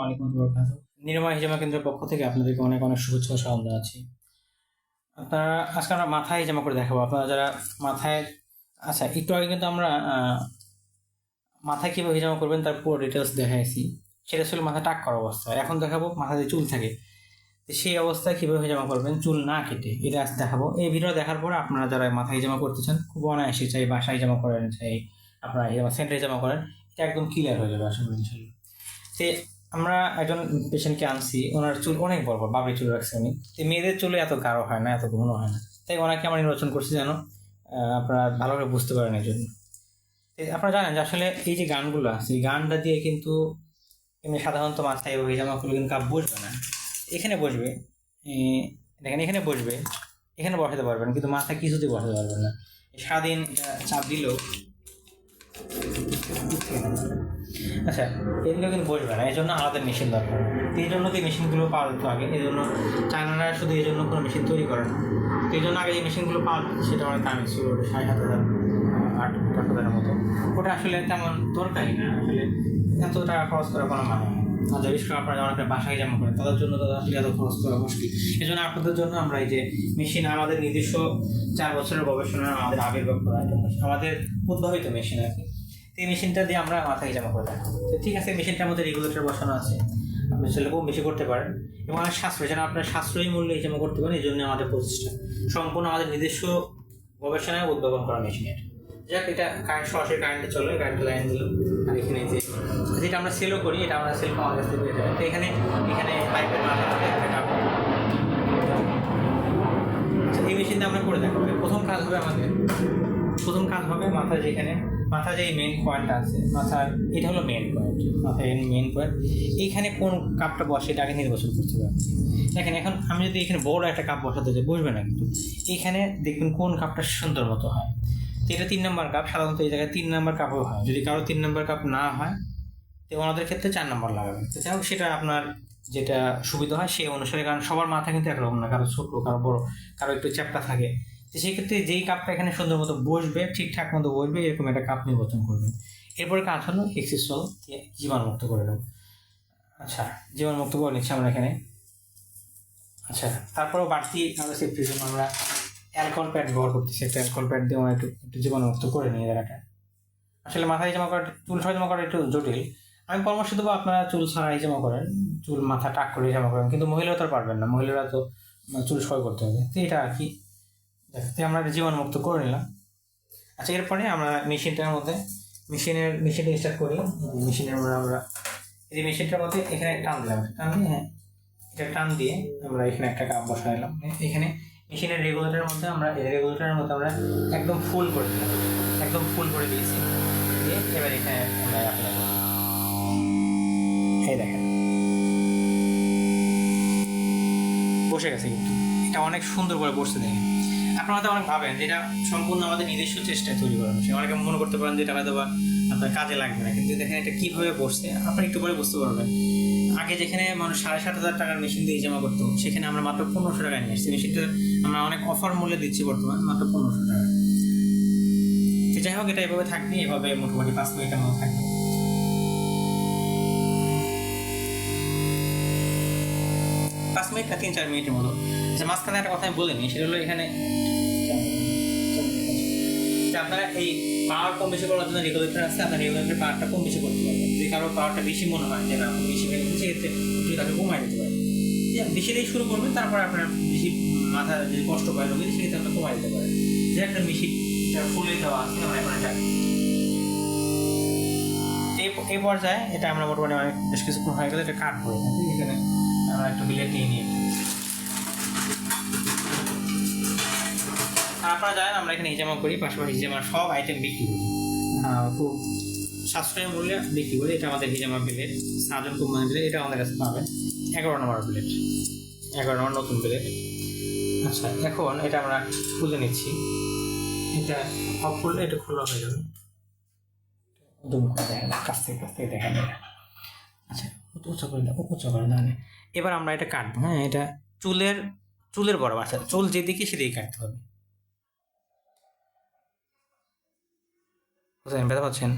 আলাইকুম হিজামা কেন্দ্রের পক্ষ থেকে আপনাদেরকে অনেক অনেক শুভেচ্ছা ও জানাচ্ছি। আপনারা আজকে আমরা মাথায় হিজামা করে দেখাবো। আপনারা যারা মাথায় আচ্ছা একটু আগে কিন্তু আমরা মাথায় কীভাবে হিজামা করবেন তার পুরো ডিটেলস দেখাইছি। সেটা ছিল মাথা টাক করা অবস্থা। এখন দেখাবো মাথায় যে চুল থাকে। সেই অবস্থায় কীভাবে হিজামা করবেন? চুল না কেটে। এটা আজ দেখাবো। এই ভিডিও দেখার পর আপনারা যারা মাথায় হিজামা করতে চান, খুব অনায়াসে চাই বাসায় জামা করেন, চাই আপনারা হিজামা, সেন্টারে জামা করেন। এটা একদম ক্লিয়ার হয়ে যাবে, আশা করি তে আমরা একজন পেশেন্টকে আনছি, ওনার চুল অনেক বড় বড়, বাবরি চুল রাখছে উনি। মেয়েদের চুলে এত গাঢ় হয় না, এত ঘন হয় না। তাই ওনাকে আমরা নির্বাচন করছি যেন আপনারা ভালো করে বুঝতে পারেন এই জন্য। আপনারা জানেন যে আসলে এই যে গানগুলো আছে এই গানটা দিয়ে কিন্তু এমনি সাধারণত মাথায় ওই জামা করলে কিন্তু কাপ বসবে না। এখানে বসবে দেখেন এখানে বসবে, এখানে বসাতে পারবেন, কিন্তু মাথায় কিছুতেই বসাতে পারবেন না। এটা চাপ দিলেও আচ্ছা এগুলো কিন্তু বসবে না এই জন্য আলাদা মেশিন দরকার। এই জন্য তো এই মেশিনগুলো পাওয়া যেত আগে, এই জন্য চায়নারা শুধু এই জন্য কোনো মেশিন তৈরি করে না। তো এই জন্য আগে যে মেশিনগুলো পাওয়া যেত, সেটা অনেক দামি ছিল সাড়ে সাত হাজার আট আট হাজারের মতো। ওটা আসলে তেমন দরকারই না, আসলে এত টাকা খরচ করার কোনো মানে আর যে বিশেষ করে আপনারা অনেকটা বাসায় জামা করেন তাদের জন্য তো আসলে এত খরচ করা মুশকিল। এই জন্য আপনাদের জন্য আমরা এই যে মেশিন আমাদের নিজস্ব চার বছরের গবেষণা আমাদের আবির্ভাব করা আমাদের উদ্ভাবিত মেশিন আর কি। এই মেশিনটা দিয়ে আমরা মাথায় জামা করে তো ঠিক আছে মেশিনটার মধ্যে রেগুলেটর বসানো আছে। আপনি সেটা বেশি করতে পারেন। এবং অনেক সাশ্রয় যেন আপনার সাশ্রয়ী মূল্যে এই জামা করতে পারেন এই জন্য আমাদের প্রচেষ্টা। সম্পূর্ণ আমাদের নিজস্ব গবেষণায় উদ্ভাবন করা মেশিন এটা যাক এটা কারেন্ট সরাসরি কারেন্টে চলে কারেন্টের লাইন দিল। আর এখানে যে যেটা আমরা সেলও করি এটা আমরা সেল পাওয়ার কাছ থেকে পেয়ে তো এখানে এখানে পাইপের আচ্ছা, এই মেশিনটা আমরা করে দেখাবো। প্রথম কাজ হবে আমাদের প্রথম কাজ হবে মাথার যেখানে, মাথার যে মেন পয়েন্ট আছে, মাথার এটা হলো মেন পয়েন্ট মাথার মেন পয়েন্ট এইখানে কোন কাপটা বসে, এটা আগে নির্বাচন করতে হবে। দেখেন, এখন আমি যদি এখানে বড় একটা কাপ বসাতে যাই, বসবে না কিন্তু। এখানে দেখবেন কোন কাপটা সুন্দর মতো হয়। তো এটা তিন নম্বর কাপ, সাধারণত এই জায়গায় তিন নম্বর কাপও হয়। যদি কারও তিন নম্বর কাপ না হয়, তো ওনাদের ক্ষেত্রে চার নম্বর লাগাবেন তো যাই হোক, সেটা আপনার যেটা সুবিধা হয় সেই অনুসারে, কারণ সবার মাথা কিন্তু একরকম না, কারও ছোটো, কারও বড়, কারও একটু চ্যাপটা থাকে। তো সেই ক্ষেত্রে যেই কাপটা এখানে সুন্দর মতো বসবে, ঠিকঠাক মতো বসবে, এরকম একটা কাপ নির্বাচন করবেন এরপরে কাজ হলো এক্সিসল জীবাণুমুক্ত করে নেব। আচ্ছা জীবাণুমুক্ত করে নিচ্ছি আমরা এখানে। আচ্ছা তারপরেও বাড়তি আমরা সেফটির জন্য আমরা অ্যালকোহল প্যাড ব্যবহার করতেছি। একটা অ্যালকোহল প্যাড দিয়ে আমরা একটু একটু জীবাণুমুক্ত করে নিই জায়গাটা। আসলে মাথায় জমা করা চুল ছাড়া জমা করা একটু জটিল। আমি পরামর্শ দেবো আপনারা চুল ছাড়াই জমা করেন। চুল মাথা টাক করে জমা করেন, কিন্তু মহিলারা তো পারবেন না। মহিলারা তো, চুল সয় করতে হবে। তো এটা আর কি আমরা জীবাণুমুক্ত করে নিলাম। আচ্ছা এরপরে আমরা মেশিনটার মধ্যে, মেশিনের, মেশিনটা স্টার্ট করি। মেশিনের মধ্যে আমরা, এই মেশিনটার মধ্যে এখানে টান দিলাম। টান দিয়ে হ্যাঁ এটা টান দিয়ে আমরা এখানে একটা কাপ বসাইলাম এখানে মেশিনের রেগুলেটরের মধ্যে আমরা রেগুলেটরের মধ্যে আমরা একদম ফুল করে দিলাম। একদম ফুল করে দিয়েছি। দিয়ে এবার এখানে আমরা করব এই দেখেন। বসে গেছে কিন্তু। এটা অনেক সুন্দর করে বসতে দেখেন। আপনারা হয়তো অনেক ভাবেন যে এটা সম্পূর্ণ আমাদের নিজস্ব চেষ্টায় তৈরি করা হচ্ছে অনেকে মনে করতে পারেন যে হয়তো বা আপনার কাজে লাগবে না। কিন্তু দেখেন এটা কীভাবে বসছে আপনি একটু পরে বুঝতে পারবেন। আগে যেখানে মানুষ সাড়ে সাত হাজার টাকার মেশিন দিয়ে জমা করতো, সেখানে আমরা মাত্র পনেরোশো টাকায় নিয়ে আসছি। মেশিনটা আমরা অনেক অফার মূল্যে দিচ্ছি বর্তমান, মাত্র পনেরোশো টাকা তো যাই হোক, এটা এভাবে থাকবে, এভাবে মোটামুটি পাঁচ মিনিটের মতো থাকবে। মিনিট না তিন, চার মিনিটের মতো। আচ্ছা মাঝখানে একটা কথা আমি বলিনি, সেটা হলো এখানে যে আপনারা এই পাওয়ার কম বেশি করার জন্য রেগুলেটর আছে, আপনার রেগুলেটর পাওয়ারটা কম বেশি করতে পারবেন। যদি কারও পাওয়ারটা বেশি মনে হয়, যে না বেশি পেয়ে গেছে সেক্ষেত্রে আপনি তাকে কমাই দিতে পারেন যে বেশি দিয়ে শুরু করবেন, তারপরে আপনার বেশি মাথা যদি কষ্ট পায় রোগী সেক্ষেত্রে আপনি কমাই দিতে পারেন যে একটা মেশিন ফুলে দেওয়া আছে আমরা এখন এটা এই পর্যায়ে এটা আমরা মোটামুটি বেশ কিছুক্ষণ হয়ে গেলে, এটা কাটবো এখানে। আমরা একটু বিলেট নিয়ে নিই আপনারা জানেন আমরা এখানে হিজামা করি, পাশাপাশি হিজামা সব আইটেম বিক্রি করি। খুব সাশ্রয়ী মূল্যে বিক্রি করি। এটা আমাদের হিজামা প্লেট সাজন কোম্পানি প্লেট এটা আমাদের কাছে পাবেন। এগারো নম্বর প্লেট এগারো নম্বর নতুন প্লেট আচ্ছা এখন এটা আমরা খুলে নিচ্ছি। এটা অফ করলে এটা খোলা হয়ে যাবে। দুম করে দেখেন কাছ থেকে কাছ থেকে দেখেন আচ্ছা উঁচু করে দাও, উঁচু করে দাও এবার আমরা এটা কাটবো। হ্যাঁ এটা চুলের চুলের বড় আচ্ছা চুল যেদিকে সেদিকে কাটতে হবে। বুঝলেন ব্যথা পাচ্ছেন?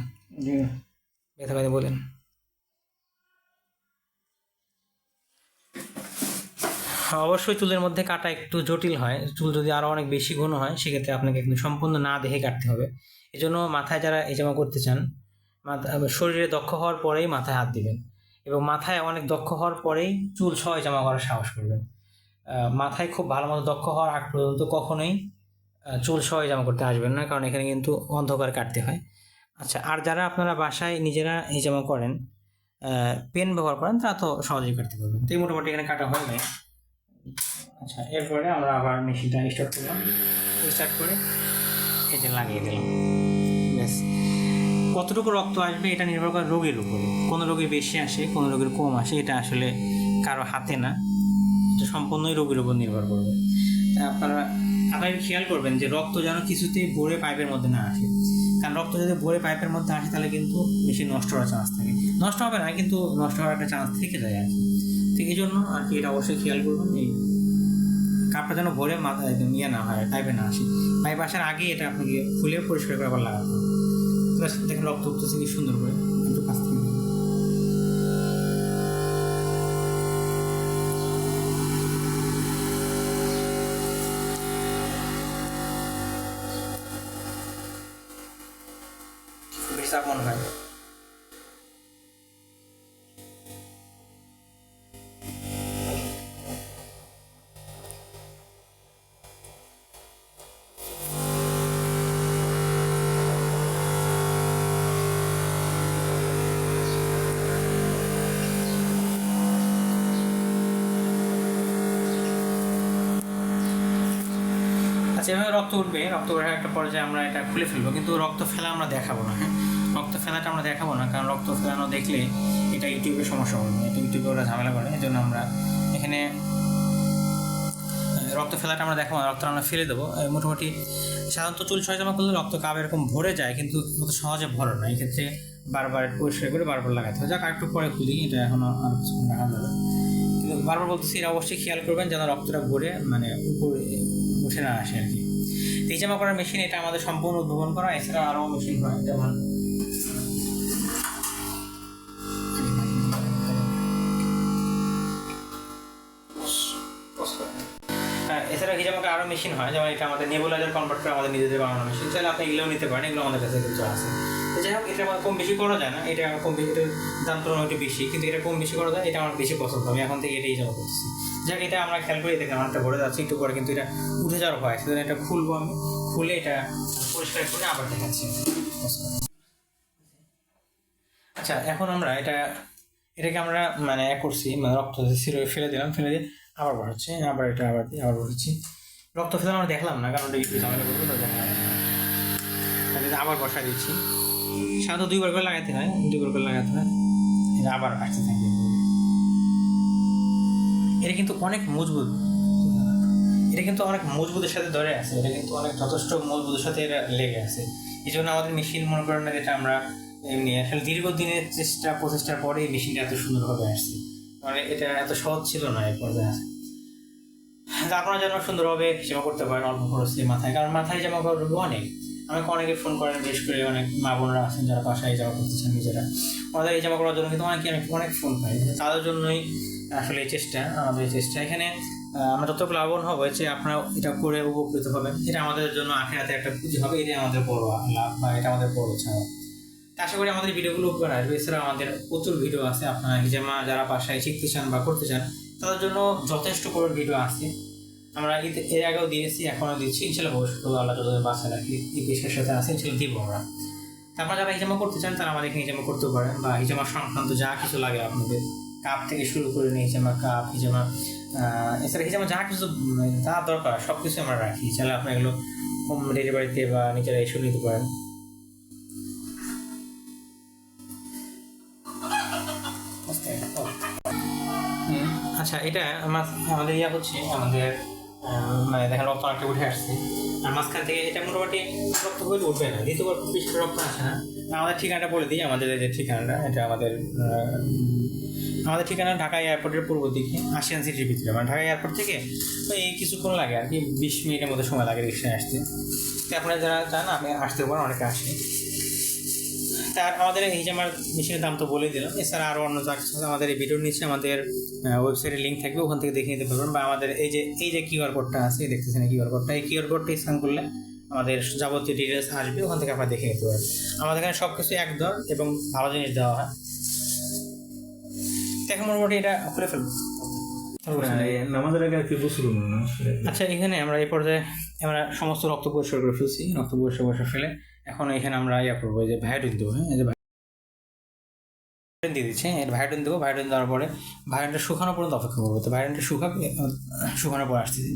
ব্যথা ব্যথা বলেন। অবশ্যই চুলের মধ্যে কাটা একটু জটিল হয়। চুল যদি আরও অনেক বেশি ঘন হয় সেক্ষেত্রে আপনাকে একদম সম্পূর্ণ না দেখে কাটতে হবে। এই জন্য মাথায় যারা এই জামা করতে চান মাথা শরীরে দক্ষ হওয়ার পরেই মাথায় হাত দিবেন। এবং মাথায় অনেক দক্ষ হওয়ার পরেই চুল সহ জামা করার সাহস করবেন। মাথায় খুব ভালো মতো দক্ষ হওয়ার আগ পর্যন্ত কখনোই চুল সহ জামা করতে আসবেন না, কারণ এখানে কিন্তু অন্ধকার কাটতে হয়। আচ্ছা আর যারা আপনারা বাসায় নিজেরা এই জামা করেন পেন ব্যবহার করেন, তারা তো সহজেই কাটতে পারবেন। তো মোটামুটি এখানে কাটা হয়ে যায় আচ্ছা এরপরে আমরা আবার মেশিনটা স্টার্ট করলাম। স্টার্ট করে যে লাগিয়ে দিলাম। ব্যাস। কতটুকু রক্ত আসবে এটা নির্ভর করে রোগের উপরে। কোনো রোগীর বেশি আসে, কোনো রোগীর কম আসে, এটা আসলে কারও হাতে না। এটা সম্পূর্ণই রোগীর উপর নির্ভর করবে। আপনারা আপনারা খেয়াল করবেন যে রক্ত যেন কিছুতেই ভরে পাইপের মধ্যে না আসে। কারণ রক্ত যদি ভরে পাইপের মধ্যে আসে, তাহলে কিন্তু মেশিন নষ্ট হওয়ার চান্স থাকে। নষ্ট হবে না, কিন্তু নষ্ট হওয়ার একটা চান্স থেকে যায় আর কি। তো এই জন্য আর কি এটা অবশ্যই খেয়াল করবেন এই কাপটা যেন ভরে মাথায় ইয়ে না হয়, পাইপে না আসে। পাইপ আসার আগেই এটা আপনাকে ফুলে পরিষ্কার করে আবার লাগাতে হবে। দেখেন রক্ত উঠতেছে কি সুন্দর করে একটু কাছ থেকে। মনে হয় এভাবে রক্ত উঠবে, রক্ত ওঠার একটা পর্যায়ে আমরা এটা খুলে ফেলব, কিন্তু রক্ত ফেলা আমরা দেখাবো না হ্যাঁ? রক্ত ফেলাটা আমরা দেখাবো না, কারণ রক্ত ফেলানো দেখলে এটা ইউটিউবে সমস্যা হবে এটা ইউটিউবে ওরা ঝামেলা করে এই জন্য আমরা এখানে রক্ত ফেলাটা আমরা দেখাবো না রক্ত আমরা ফেলে দেবো। মোটামুটি সাধারণত চুল ছয় জমা করলে রক্ত কাপ এরকম ভরে যায়, কিন্তু অত সহজে ভরে না, এক্ষেত্রে বারবার পরিষ্কার করে বারবার লাগাতে হবে। যাক একটু পরে খুলি, এটা এখনও আর কিছুক্ষণ দেখা যাবে। কিন্তু বারবার বলতেছি এটা অবশ্যই খেয়াল করবেন যেন রক্তটা ভরে মানে উপরে উঠে না আসে আর কি। এই জামা করার মেশিন এটা আমাদের সম্পূর্ণ উদ্ভাবন করা, এছাড়া আরও মেশিন হয়, যেমন এছাড়া হিজামাকে আরও মেশিন হয়, যেমন এটা আমাদের নেবুলাইজার কনভার্ট করে আমাদের নিজেদের বানানো মেশিন চাইলে আপনি এগুলোও নিতে পারেন, এগুলো আমাদের কাছে কিছু আছে। যাই হোক, এটা আমার কম বেশি করা যায় না, এটা কম বেশি দাম তুলনায় একটু বেশি, কিন্তু এটা কম বেশি করা যায়, এটা আমার বেশি পছন্দ, আমি এখন থেকে এটাই জমা করতেছি যাক, এটা আমরা খেয়াল করি দেখে আমারটা ভরে যাচ্ছে একটু পরে কিন্তু এটা উঠে যাওয়ার ভয় সেজন্য এটা খুলবো আমি, খুলে এটা পরিষ্কার করে আবার দেখাচ্ছি। আচ্ছা এখন আমরা এটা, এটাকে আমরা মানে এক করছি মানে রক্ত সিরো ফেলে দিলাম, ফেলে দিয়ে আবার বাড়াচ্ছি, আবার এটা আবার দিয়ে আবার বাড়াচ্ছি। রক্ত ফেলে আমরা দেখলাম না, কারণ একটু ঝামেলা করব তো দেখা না। আবার বসা দিচ্ছি। সাধারণত দুইবার করে লাগাতে হয়, দুইবার করে লাগাতে হয় আবার আসতে থাকে। এটা কিন্তু অনেক মজবুত। এটা কিন্তু অনেক মজবুতের সাথে ধরে আছে, এটা কিন্তু অনেক যথেষ্ট মজবুতের সাথে লেগে আছে। এই জন্য আমাদের মেশিন মনে করেন না যেটা আমরা এমনি, আসলে দীর্ঘদিনের চেষ্টা, প্রচেষ্টার পরে এই মেশিনটা এত সুন্দরভাবে আসছে। মানে এটা এত সহজ ছিল না এই পর্যায়ে আসা। আপনারা যেন সুন্দরভাবে জমা করতে পারেন অল্প খরচে মাথায়, কারণ মাথায় জমা করার অনেক। আমাকে অনেকে ফোন করেন, বিশেষ করে অনেক মা বোনরা আছেন যারা বাসায় জামা করতেছেন নিজেরা। আমাদের এই জামা করার জন্য কিন্তু অনেকে অনেক অনেক ফোন পাই তাদের জন্যই আসলে এই চেষ্টা আমাদের চেষ্টা এখানে আমরা যত লাভবান হব যে আপনারা এটা করে উপকৃত হবেন। এটা আমাদের জন্য আখেরাতে একটা পুঁজি হবে, এটাই আমাদের বড় লাভ বা এটা আমাদের বড় ছাড়া। আশা করি আমাদের ভিডিওগুলো উপকার আসবে। এছাড়া আমাদের প্রচুর ভিডিও আছে। আপনারা হিজামা যারা বাসায় শিখতে চান বা করতে চান, তাদের জন্য যথেষ্ট করে ভিডিও আছে। আমরা এর আগেও দিয়েছি, এখনও দিচ্ছি। ইনশাল্লাহ ভবিষ্যতে আল্লাহ যতদিন বাসায় রাখি পেশার সাথে আছে, ইনশাল্লাহ দিব আমরা। তা আপনারা যারা হিজামা করতে চান, তারা আমাদের হিজামা করতে পারেন বা হিজামা সংক্রান্ত যা কিছু লাগে আপনাদের। কাপ থেকে শুরু করে নিয়ে হিজামা কাপ, হিজামা এছাড়া হিজামা যা কিছু যা দরকার সব কিছু আমরা রাখি। চাইলে আপনি এগুলো হোম ডেলিভারিতে বা নিজেরা এসে নিতে পারেন। আচ্ছা এটা আমার, আমাদের ইয়া হচ্ছে, আমাদের মানে দেখেন রক্ত অনেকটা উঠে আসছে। আর মাঝখান থেকে এটা মোটামুটি রক্ত হলে উঠবে না, দ্বিতীয়বার খুব বেশি রক্ত আসে না। আমাদের ঠিকানাটা বলে দিই, আমাদের যে ঠিকানাটা, এটা আমাদের আমাদের ঠিকানা ঢাকা এয়ারপোর্টের পূর্ব দিকে আশিয়ান সিটির ভিতরে। মানে ঢাকা এয়ারপোর্ট থেকে তো এই কিছুক্ষণ লাগে আর কি, বিশ মিনিটের মধ্যে সময় লাগে রিক্সায় আসতে। তো আপনারা যারা চান আপনি আসতে পারেন, অনেকে আসে। তার আমাদের এই আমার মেশিনের দাম তো বলে দিলাম। এছাড়া আরও অন্য যা আমাদের এই ভিডিওর নিচে আমাদের ওয়েবসাইটের লিঙ্ক থাকবে, ওখান থেকে দেখে নিতে পারবেন। বা আমাদের এই যে এই যে কিউআর কোডটা আছে, এই দেখতেছেন কিউআর কোডটা এই কিউআর কোডটা স্ক্যান করলে আমাদের যাবতীয় ডিটেলস আসবে, ওখান থেকে আপনারা দেখে নিতে পারবেন। আমাদের এখানে সব কিছু এক দর এবং ভালো জিনিস দেওয়া হয়। এখন মোটামুটি এটা করে ফেলব। আগে আর কি গোসল না? আচ্ছা এখানে আমরা এই পর্যায়ে আমরা সমস্ত রক্ত পরিষ্কার করে ফেলছি। রক্ত পরিষ্কার করে ফেলে এখন এখানে আমরা ইয়া করব যে ভায়োডিন দেবো হ্যাঁ যে ভায়োডিন দিয়ে দিচ্ছে হ্যাঁ, এর ভায়োডিন দেবো ভায়োডিন দেওয়ার পরে ভায়োডিনটা শুকানো পর্যন্ত অপেক্ষা করব। তো ভায়োডিনটা শুকাবে শুকানোর পর আসতেছি।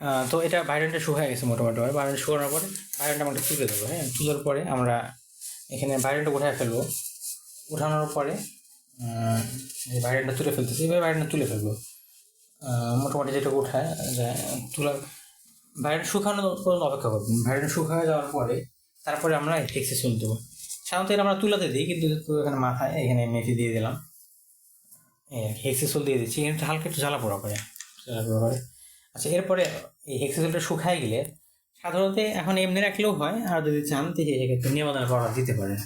আহ, তো এটা ভায়োডিনটা শুকায় গেছে মোটামুটি ভায়োডিন শুকানোর পরে ভায়োডিনটা আমরা তুলে দেবো হ্যাঁ তুলার পরে আমরা এখানে ভায়োডিনটা উঠায় ফেলব। উঠানোর পরে ভায়োডিনটা তুলে ফেলতেছি, এবার বাইরেটা তুলে ফেলব। মোটামুটি যেটা উঠায়, যে তুলা ভাইরাল শুকানো পর্যন্ত অপেক্ষা করবেন ভাইরাল শুকায় যাওয়ার পরে, তারপরে আমরা এক্সেসুল দেবো। সাধারণত এটা আমরা তুলাতে দিই, কিন্তু এখানে মাথায়, এখানে মেথি দিয়ে দিলাম। হেক্সেসুল দিয়ে দিচ্ছি। এখানে হালকা একটু জ্বালা পোড়া করে, জ্বালা পোড়া করে। আচ্ছা এরপরে এই হেক্সেসুলটা শুকায় গেলে, সাধারণত এখন এমনি রাখলেও হয়, আর যদি চান, তো সেক্ষেত্রে নিবেদনের পাউডার দিতে পারেন।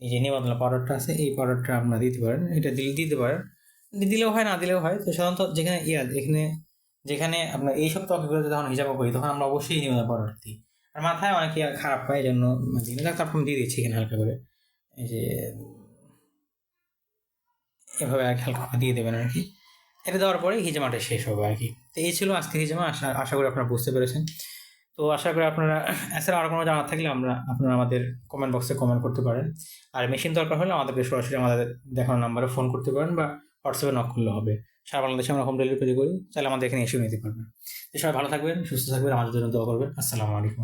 এই যে নিবেদনের পাউডারটা আছে, এই পাউডারটা আপনারা দিতে পারেন। এটা দিলে দিতে পারেন। দিলেও হয়, না দিলেও হয়। তো সাধারণত যেখানে ইয়া যেখানে যেখানে আপনার এই সব ত্বকগুলোতে যখন হিসাব করি, তখন আমরা অবশ্যই নিবেদন পাউডার দিই। আর মাথায় অনেকে খারাপ হয় এই জন্য দিই না তারপর দিয়ে দিচ্ছি এখানে হালকা করে। এই যে এভাবে আর হালকা দিয়ে দেবেন আর কি। এটা দেওয়ার পরে হিজামাটা শেষ হবে আর কি। তো এই ছিল আজকে হিজামা। আশা আশা করি আপনারা বুঝতে পেরেছেন। তো আশা করি আপনারা এছাড়া আর কোনো জানা থাকলে আমরা, আপনারা আমাদের কমেন্ট বক্সে কমেন্ট করতে পারেন। আর মেশিন দরকার হলে আমাদেরকে সরাসরি আমাদের দেখানো নাম্বারে ফোন করতে পারেন বা হোয়াটসঅ্যাপে নক করলে হবে। সারা বাংলাদেশে আমরা হোম ডেলিভারি করি, তাহলে আমাদের এখানে এসেও নিতে পারবেন সবাই ভালো থাকবেন, সুস্থ থাকবেন, আমাদের জন্য দোয়া করবেন। আসসালামু আলাইকুম